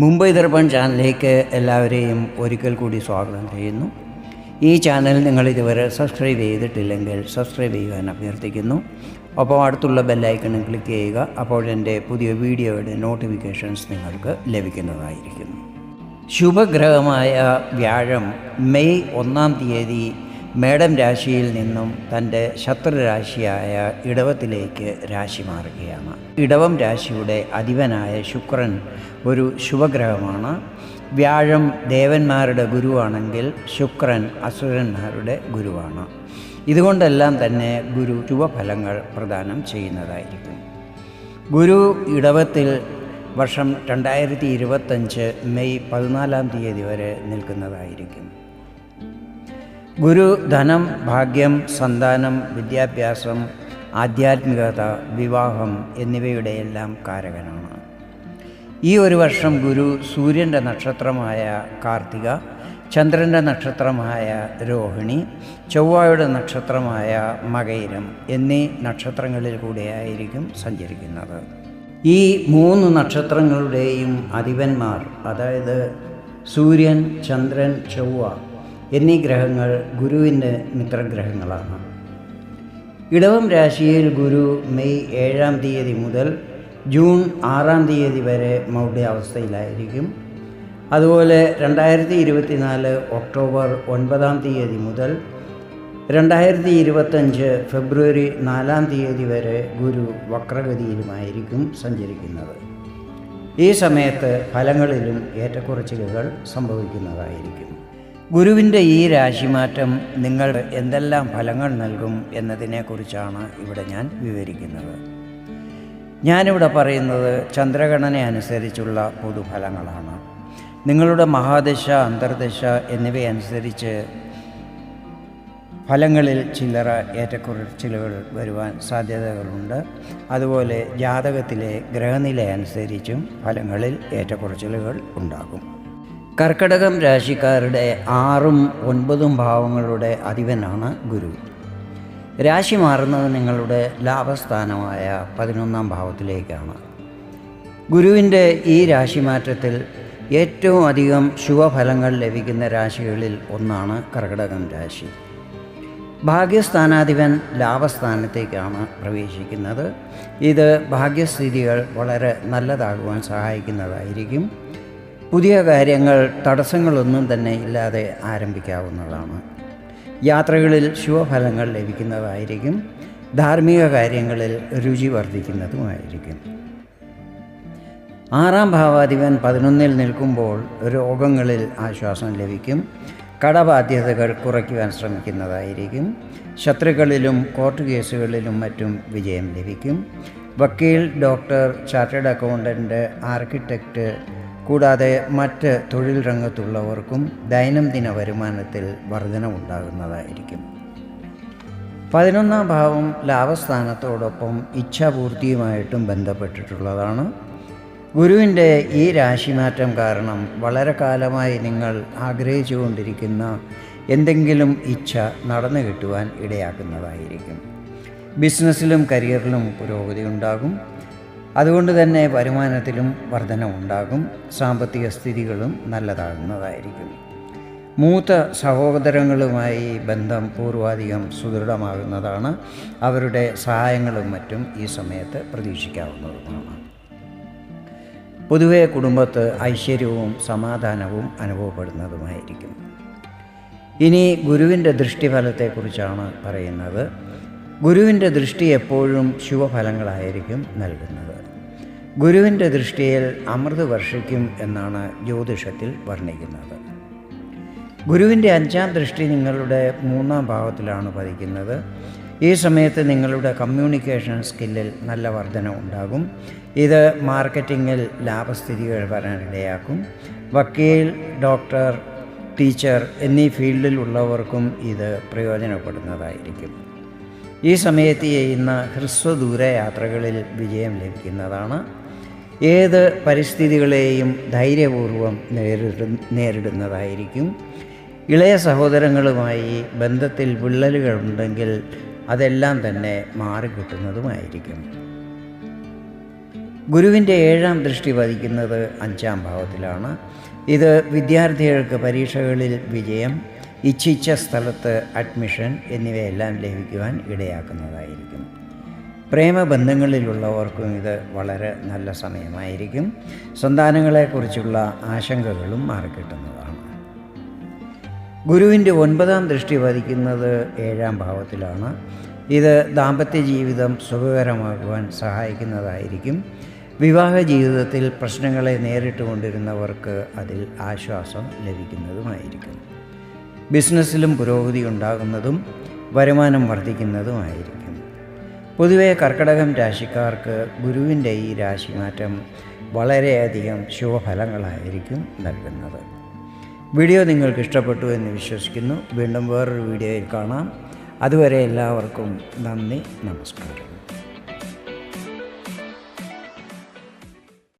മുംബൈ ദർപ്പൺ ചാനലിലേക്ക് എല്ലാവരെയും ഒരിക്കൽ കൂടി സ്വാഗതം ചെയ്യുന്നു. ഈ ചാനൽ നിങ്ങൾ ഇതുവരെ സബ്സ്ക്രൈബ് ചെയ്തിട്ടില്ലെങ്കിൽ സബ്സ്ക്രൈബ് ചെയ്യുവാൻ അഭ്യർത്ഥിക്കുന്നു. ഒപ്പം അടുത്തുള്ള ബെല്ലൈക്കണും ക്ലിക്ക് ചെയ്യുക അപ്പോൾ എന്റെ പുതിയ വീഡിയോയുടെ നോട്ടിഫിക്കേഷൻസ് നിങ്ങൾക്ക് ലഭിക്കുന്നതായിരിക്കും ശുഭഗ്രഹമായ വ്യാഴം മെയ് ഒന്നാം തീയതി മേടം രാശിയിൽ നിന്നും തന്റെ ശത്രുരാശിയായ ഇടവത്തിലേക്ക് രാശി മാറുകയാണ്. ഇടവം രാശിയുടെ അധിപനായ ശുക്രൻ ഒരു ശുഭഗ്രഹമാണ്. വ്യാഴം ദേവന്മാരുടെ ഗുരുവാണെങ്കിൽ ശുക്രൻ അസുരന്മാരുടെ ഗുരുവാണ്. ഇതുകൊണ്ടെല്ലാം തന്നെ ഗുരു ശുഭഫലങ്ങൾ പ്രദാനം ചെയ്യുന്നതായിരിക്കും. ഗുരു ഇടവത്തിൽ വർഷം രണ്ടായിരത്തി ഇരുപത്തഞ്ച് മെയ് പതിനാലാം തീയതി വരെ നിൽക്കുന്നതായിരിക്കും. ഗുരു ധനം ഭാഗ്യം സന്താനം വിദ്യാഭ്യാസം ആധ്യാത്മികത വിവാഹം എന്നിവയുടെയെല്ലാം കാരകനാണ്. ഈ ഒരു വർഷം ഗുരു സൂര്യന്റെ നക്ഷത്രമായ കാർത്തിക ചന്ദ്രന്റെ നക്ഷത്രമായ രോഹിണി ചൊവ്വയുടെ നക്ഷത്രമായ മകയിരം എന്നീ നക്ഷത്രങ്ങളിൽ കൂടെയായിരിക്കും സഞ്ചരിക്കുന്നത്. ഈ മൂന്ന് നക്ഷത്രങ്ങളുടെയും അധിപന്മാർ അതായത് സൂര്യൻ ചന്ദ്രൻ ചൊവ്വ എന്നീ ഗ്രഹങ്ങൾ ഗുരുവിന്റെ മിത്രഗ്രഹങ്ങളാണ്. ഇടവം രാശിയിൽ ഗുരു മെയ് ഏഴാം തീയതി മുതൽ ജൂൺ ആറാം തീയതി വരെ മൗഢ്യാവസ്ഥയിലായിരിക്കും. അതുപോലെ രണ്ടായിരത്തി ഇരുപത്തിനാല് ഒക്ടോബർ ഒൻപതാം തീയതി മുതൽ രണ്ടായിരത്തി ഇരുപത്തഞ്ച് ഫെബ്രുവരി നാലാം തീയതി വരെ ഗുരു വക്രഗതിയിലുമായിരിക്കും സഞ്ചരിക്കുന്നത്. ഈ സമയത്ത് ഫലങ്ങളിലും ഏറ്റക്കുറച്ചിലുകൾ സംഭവിക്കുന്നതായിരിക്കും. ഗുരുവിന്റെ ഈ രാശിമാറ്റം നിങ്ങൾ എന്തെല്ലാം ഫലങ്ങൾ നൽകും എന്നതിനെക്കുറിച്ചാണ് ഇവിടെ ഞാൻ വിവരിക്കുന്നത്. ഞാനിവിടെ പറയുന്നത് ചന്ദ്രഗണന അനുസരിച്ചുള്ള പൊതുഫലങ്ങളാണ്. നിങ്ങളുടെ മഹാദശ അന്തർദശ എന്നിവയനുസരിച്ച് ഫലങ്ങളിൽ ചില്ലറ ഏറ്റക്കുറച്ചിലുകൾ വരുവാൻ സാധ്യതകളുണ്ട്. അതുപോലെ ജാതകത്തിലെ ഗ്രഹനില അനുസരിച്ചും ഫലങ്ങളിൽ ഏറ്റക്കുറച്ചിലുകൾ ഉണ്ടാകും. കർക്കടകം രാശിക്കാരുടെ ആറും ഒൻപതും ഭാവങ്ങളുടെ അധിപനാണ് ഗുരു. രാശി മാറുന്നത് നിങ്ങളുടെ ലാഭസ്ഥാനമായ പതിനൊന്നാം ഭാവത്തിലേക്കാണ്. ഗുരുവിന്റെ ഈ രാശിമാറ്റത്തിൽ ഏറ്റവും അധികം ശുഭഫലങ്ങൾ ലഭിക്കുന്ന രാശികളിൽ ഒന്നാണ് കർക്കടകം രാശി. ഭാഗ്യസ്ഥാനാധിപൻ ലാഭസ്ഥാനത്തേക്കാണ് പ്രവേശിക്കുന്നത്. ഇത് ഭാഗ്യസ്ഥിതികൾ വളരെ നല്ലതാകുവാൻ സഹായിക്കുന്നതായിരിക്കും. പുതിയ കാര്യങ്ങൾ തടസ്സങ്ങളൊന്നും തന്നെ ഇല്ലാതെ ആരംഭിക്കാവുന്നതാണ്. യാത്രകളിൽ ശുഭഫലങ്ങൾ ലഭിക്കുന്നതായിരിക്കും. ധാർമ്മിക കാര്യങ്ങളിൽ രുചി വർദ്ധിക്കുന്നതുമായിരിക്കും. ആറാം ഭാവാധിപൻ പതിനൊന്നിൽ നിൽക്കുമ്പോൾ രോഗങ്ങളിൽ ആശ്വാസം ലഭിക്കും. കടബാധ്യതകൾ കുറയ്ക്കുവാൻ ശ്രമിക്കുന്നതായിരിക്കും. ശത്രുക്കളിലും കോർട്ട് കേസുകളിലും മറ്റും വിജയം ലഭിക്കും. വക്കീൽ ഡോക്ടർ ചാർട്ടേഡ് അക്കൗണ്ടന്റ് ആർക്കിടെക്റ്റ് കൂടാതെ മറ്റ് തൊഴിൽ രംഗത്തുള്ളവർക്കും ദൈനംദിന വരുമാനത്തിൽ വർധനവുണ്ടാകുന്നതായിരിക്കും. പതിനൊന്നാം ഭാവം ലാഭസ്ഥാനത്തോടൊപ്പം ഇച്ഛാപൂർത്തിയുമായിട്ടും ബന്ധപ്പെട്ടിട്ടുള്ളതാണ്. ഗുരുവിന്റെ ഈ രാശിമാറ്റം കാരണം വളരെ കാലമായി നിങ്ങൾ ആഗ്രഹിച്ചുകൊണ്ടിരിക്കുന്ന എന്തെങ്കിലും ഇച്ഛ നടന്നു കിട്ടുവാൻ ഇടയാക്കുന്നതായിരിക്കും. ബിസിനസ്സിലും കരിയറിലും പുരോഗതി ഉണ്ടാകും. അതുകൊണ്ട് തന്നെ വരുമാനത്തിലും വർധന ഉണ്ടാകും സാമ്പത്തിക സ്ഥിതികളും നല്ലതാകുന്നതായിരിക്കും. മൂത്ത സഹോദരങ്ങളുമായി ബന്ധം പൂർവാധികം സുദൃഢമാകുന്നതാണ്. അവരുടെ സഹായങ്ങളും മറ്റും ഈ സമയത്ത് പ്രതീക്ഷിക്കാവുന്നതുമാണ്. പൊതുവെ കുടുംബത്ത് ഐശ്വര്യവും സമാധാനവും അനുഭവപ്പെടുന്നതുമായിരിക്കും. ഇനി ഗുരുവിന്റെ ദൃഷ്ടിഫലത്തെക്കുറിച്ചാണ് പറയുന്നത്. ഗുരുവിന്റെ ദൃഷ്ടി എപ്പോഴും ശുഭഫലങ്ങളായിരിക്കും നൽകുന്നത്. ഗുരുവിന്റെ ദൃഷ്ടിയിൽ അമൃത് വർഷിക്കും എന്നാണ് ജ്യോതിഷത്തിൽ വർണിക്കുന്നത്. ഗുരുവിന്റെ അഞ്ചാം ദൃഷ്ടി നിങ്ങളുടെ മൂന്നാം ഭാവത്തിലാണ് പതിക്കുന്നത്. ഈ സമയത്ത് നിങ്ങളുടെ കമ്മ്യൂണിക്കേഷൻ സ്കില്ലിൽ നല്ല വർധന ഉണ്ടാകും. ഇത് മാർക്കറ്റിങ്ങിൽ ലാഭസ്ഥിതികൾ വരാനിടയാക്കും വക്കീൽ ഡോക്ടർ ടീച്ചർ എന്നീ ഫീൽഡിലുള്ളവർക്കും ഇത് പ്രയോജനപ്പെടുന്നതായിരിക്കും. ഈ സമയത്ത് ചെയ്യുന്ന ഹ്രസ്വദൂര യാത്രകളിൽ വിജയം ലഭിക്കുന്നതാണ്. ഏത് പരിസ്ഥിതികളെയും ധൈര്യപൂർവം നേരിട നേരിടുന്നതായിരിക്കും. ഇളയ സഹോദരങ്ങളുമായി ബന്ധത്തിൽ വിള്ളലുകളുണ്ടെങ്കിൽ അതെല്ലാം തന്നെ മാറിക്കിട്ടുന്നതുമായിരിക്കും. ഗുരുവിന്റെ ഏഴാം ദൃഷ്ടി പതിക്കുന്നത് അഞ്ചാം ഭാവത്തിലാണ്. ഇത് വിദ്യാർത്ഥികൾക്ക് പരീക്ഷകളിൽ വിജയം ഇച്ഛിച്ച സ്ഥലത്ത് അഡ്മിഷൻ എന്നിവയെല്ലാം ലഭിക്കുവാൻ ഇടയാക്കുന്നതായിരിക്കും. പ്രേമബന്ധങ്ങളിലുള്ളവർക്കും ഇത് വളരെ നല്ല സമയമായിരിക്കും. സന്താനങ്ങളെക്കുറിച്ചുള്ള ആശങ്കകളും മാറിക്കിട്ടുന്നതാണ്. ഗുരുവിന്റെ ഒൻപതാം ദൃഷ്ടി പതിക്കുന്നത് ഏഴാം ഭാവത്തിലാണ്. ഇത് ദാമ്പത്യ ജീവിതം സുഖകരമാക്കുവാൻ സഹായിക്കുന്നതായിരിക്കും. വിവാഹ ജീവിതത്തിൽ പ്രശ്നങ്ങളെ നേരിട്ട് കൊണ്ടിരുന്നവർക്ക് അതിൽ ആശ്വാസം ലഭിക്കുന്നതുമായിരിക്കും. ബിസിനസ്സിലും പുരോഗതി ഉണ്ടാകുന്നതും വരുമാനം വർദ്ധിക്കുന്നതുമായിരിക്കും. പൊതുവെ കർക്കടകം രാശിക്കാർക്ക് ഗുരുവിന്റെ ഈ രാശിമാറ്റം വളരെയധികം ശുഭഫലങ്ങളായിരിക്കും നൽകുന്നത്. വീഡിയോ നിങ്ങൾക്ക് ഇഷ്ടപ്പെട്ടു എന്ന് വിശ്വസിക്കുന്നു. വീണ്ടും വേറൊരു വീഡിയോയിൽ കാണാം. അതുവരെ എല്ലാവർക്കും നന്ദി നമസ്കാരം.